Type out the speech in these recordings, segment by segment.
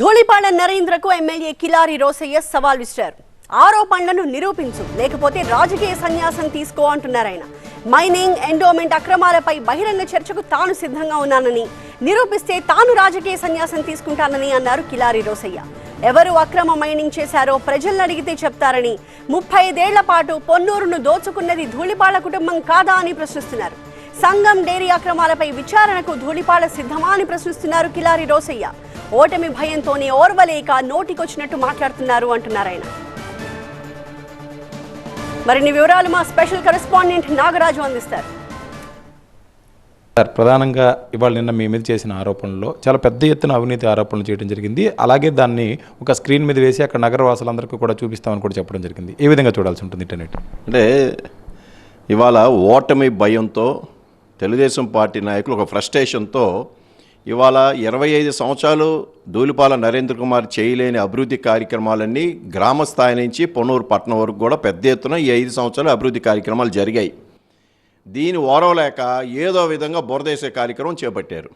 ధూళిపాడ నరేంద్రకు ఎమ్మెల్యే కిలారి రోసయ్య సవాల్ విసిరారు. ఆరోపణలను నిరూపించు. లేకపోతే రాజకీయ సన్యాసం తీసుకో అంటున్నారు ఆయన. మైనింగ్ ఎండోమెంట్ అక్రమాలపై బహిరంగ చర్చకు తాను సిద్ధంగా ఉన్నానని నిరూపిస్తే తాను రాజకీయ సన్యాసం తీసుకుంటానని అన్నారు కిలారి రోసయ్య. ఎవరు అక్రమ మైనింగ్ చేశారో ప్రజల్ని అడిగితే చెప్తారని ముప్పై ఐదేళ్ళ పాటు పొన్నూరును దోచుకున్నది ధూళిపాళ కుటుంబం కాదా అని ప్రశ్నిస్తున్నారు. సంఘం డైరీ అక్రమాలపై విచారణకు ధూళిపాళ సిద్ధమా అని ప్రశ్నిస్తున్నారు కిలారి రోసయ్య. ఓటమి భయంతోనే ఓర్వలేక నోటికొచ్చినట్టు మాట్లాడుతున్నారు అంటున్నారు ఆయన. మరిన్ని వివరాలు మా స్పెషల్ కరెస్పాండెంట్ నాగరాజు అందిస్తారు. సార్ ప్రధానంగా ఇవాళ నిన్న మీ మీద చేసిన ఆరోపణలో చాలా పెద్ద ఎత్తున అవినీతి ఆరోపణలు చేయడం జరిగింది. అలాగే దాన్ని ఒక స్క్రీన్ మీద వేసి అక్కడ నగరవాసులందరికీ కూడా చూపిస్తామని కూడా చెప్పడం జరిగింది. ఏ విధంగా చూడాల్సి ఉంటుంది ఇంటర్నెట్? అంటే ఇవాళ ఓటమి భయంతో తెలుగుదేశం పార్టీ నాయకులు ఒక ఫ్రస్ట్రేషన్తో ఇవాళ ఇరవై ఐదు సంవత్సరాలు దూలిపాల నరేంద్ర కుమార్ చేయలేని అభివృద్ధి కార్యక్రమాలన్నీ గ్రామ స్థాయి నుంచి పొన్నూరు పట్టణం వరకు కూడా పెద్ద ఎత్తున ఈ ఐదు సంవత్సరాలు అభివృద్ధి కార్యక్రమాలు జరిగాయి. దీని ఓరవలేక ఏదో విధంగా బురదేసే కార్యక్రమం చేపట్టారు.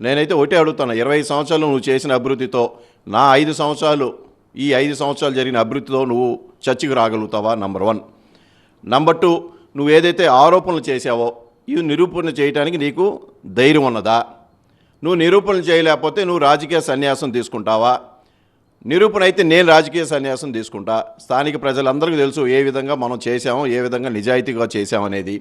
నేనైతే ఒకటే అడుగుతాను ఇరవై ఐదు సంవత్సరాలు నువ్వు చేసిన అభివృద్ధితో నా ఐదు సంవత్సరాలు ఈ ఐదు సంవత్సరాలు జరిగిన అభివృద్ధితో నువ్వు చర్చికి రాగలుగుతావా? నంబర్ వన్ నంబర్ టూ నువ్వు ఏదైతే ఆరోపణలు చేసావో ఇవి నిరూపణ చేయడానికి నీకు ధైర్యం ఉన్నదా? నువ్వు నిరూపణలు చేయలేకపోతే నువ్వు రాజకీయ సన్యాసం తీసుకుంటావా? నిరూపణ అయితే నేను రాజకీయ సన్యాసం తీసుకుంటా. స్థానిక ప్రజలందరికీ తెలుసు ఏ విధంగా మనం చేసామో ఏ విధంగా నిజాయితీగా చేసామనేది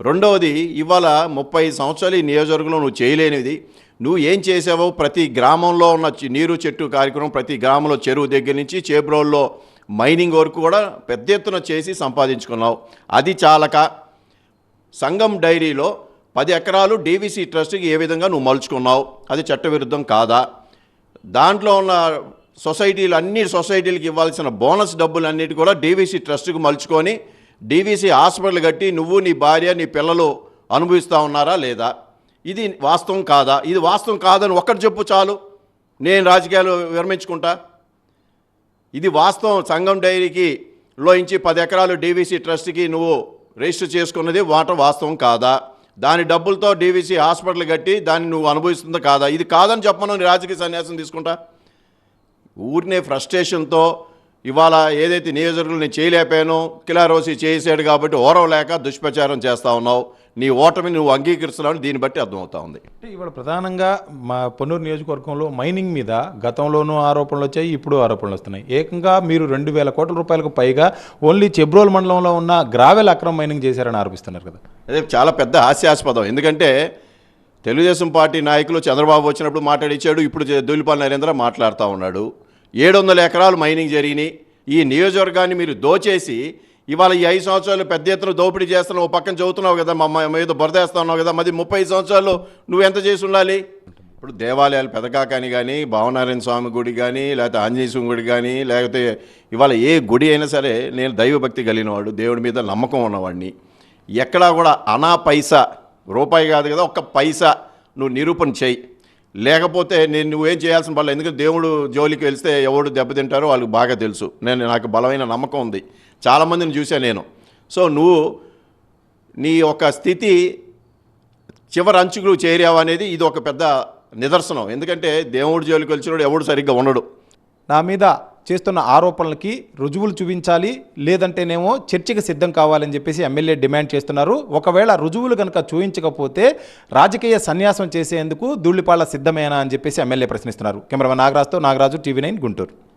రెండవది ఇవాళ ముప్పై సంవత్సరాలు ఈ నియోజకవర్గంలో నువ్వు చేయలేనిది. నువ్వు ఏం చేసావో ప్రతి గ్రామంలో ఉన్న నీరు చెట్టు కార్యక్రమం ప్రతి గ్రామంలో చెరువు దగ్గర నుంచి చేబ్రోల్లో మైనింగ్ వరకు కూడా పెద్ద ఎత్తున చేసి సంపాదించుకున్నావు. అది చాలక సంఘం డైరీలో పది ఎకరాలు డీవీసీ ట్రస్ట్కి ఏ విధంగా నువ్వు మలుచుకున్నావు? అది చట్టవిరుద్ధం కాదా? దాంట్లో ఉన్న సొసైటీలు అన్ని సొసైటీలకు ఇవ్వాల్సిన బోనస్ డబ్బులన్నిటి కూడా డీవీసీ ట్రస్ట్కి మలుచుకొని డీవీసీ హాస్పిటల్ కట్టి నువ్వు నీ భార్య నీ పిల్లలు అనుభవిస్తూ ఉన్నారా లేదా? ఇది వాస్తవం కాదా? ఇది వాస్తవం కాదని ఒక్కటి చెప్పు చాలు. నేను రాజకీయాలు విరమించుకుంటా. ఇది వాస్తవం. సంఘం డైరీకి లోయించి పది ఎకరాలు డీవీసీ ట్రస్ట్కి నువ్వు రిజిస్టర్ చేసుకున్నది వాటర్ వాస్తవం కాదా? దాని డబ్బులతో డీవీసీ హాస్పిటల్ కట్టి దాన్ని నువ్వు అనుభవిస్తుందా కాదా? ఇది కాదని చెప్పను రాజకీయ సన్యాసం తీసుకుంటా? ఊరినే ఫ్రస్ట్రేషన్తో ఇవాళ ఏదైతే నియోజకవర్గంలో నేను చేయలేకపోయానో కిలారోసి చేసాడు కాబట్టి ఓరవలేక దుష్ప్రచారం చేస్తా ఉన్నావు. నీ ఓటమిని నువ్వు అంగీకరిస్తున్నావు దీన్ని బట్టి అర్థమవుతా ఉంది. అంటే ఇవాళ ప్రధానంగా మా పొన్నూరు నియోజకవర్గంలో మైనింగ్ మీద గతంలోనూ ఆరోపణలు వచ్చాయి ఇప్పుడు ఆరోపణలు వస్తున్నాయి. ఏకంగా మీరు రెండు వేల కోట్ల రూపాయలకు పైగా ఓన్లీ చెబ్రోల్ మండలంలో ఉన్న గ్రావెల్ అక్రమ మైనింగ్ చేశారని ఆరోపిస్తున్నారు కదా. అదే చాలా పెద్ద హాస్యాస్పదం. ఎందుకంటే తెలుగుదేశం పార్టీ నాయకులు చంద్రబాబు వచ్చినప్పుడు మాట్లాడిచ్చాడు ఇప్పుడు దూలిపాల్ నరేంద్ర మాట్లాడుతూ ఉన్నాడు. ఏడు వందల ఎకరాలు మైనింగ్ జరిగినాయి. ఈ నియోజకవర్గాన్ని మీరు దోచేసి ఇవాళ ఈ ఐదు సంవత్సరాలు పెద్ద ఎత్తున దోపిడీ చేస్తున్నావు ఓ పక్కన చదువుతున్నావు కదా మా మీద బురదేస్తున్నావు కదా మరి ముప్పై సంవత్సరాలు నువ్వు ఎంత చేసి ఉండాలి? ఇప్పుడు దేవాలయాలు పెదకాకని కానీ భావనారాయణ స్వామి గుడి కానీ లేకపోతే ఆంజనేయ స్వామి గుడి కానీ లేకపోతే ఇవాళ ఏ గుడి అయినా సరే నేను దైవభక్తి కలిగినవాడు దేవుడి మీద నమ్మకం ఉన్నవాడిని. ఎక్కడా కూడా అనా పైసా రూపాయి కాదు కదా ఒక్క పైసా నువ్వు నిరూపణ చేయి. లేకపోతే నేను నువ్వేం చేయాల్సిన పని ఎందుకంటే దేవుడు జోలికి వెళ్తే ఎవడు దెబ్బతింటారో వాళ్ళకి బాగా తెలుసు. నేను నాకు బలమైన నమ్మకం ఉంది. చాలామందిని చూశాను నేను. సో నువ్వు నీ యొక్క స్థితి చివరి అంచుకు చేరావు అనేది ఇది ఒక పెద్ద నిదర్శనం. ఎందుకంటే దేవుడు జోలికి వచ్చినప్పుడు ఎవడు సరిగ్గా ఉండడు. నా మీద చేస్తున్న ఆరోపణలకి రుజువులు చూపించాలి లేదంటేనేమో చర్చకి సిద్ధం కావాలని చెప్పేసి ఎమ్మెల్యే డిమాండ్ చేస్తున్నారు. ఒకవేళ రుజువులు కనుక చూపించకపోతే రాజకీయ సన్యాసం చేసేందుకు ధూళిపాళ్ళ సిద్ధమేనా అని చెప్పేసి ఎమ్మెల్యే ప్రశ్నిస్తున్నారు. కెమెరామెన్ నాగరాజుతో నాగరాజు టీవీ నైన్ గుంటూరు.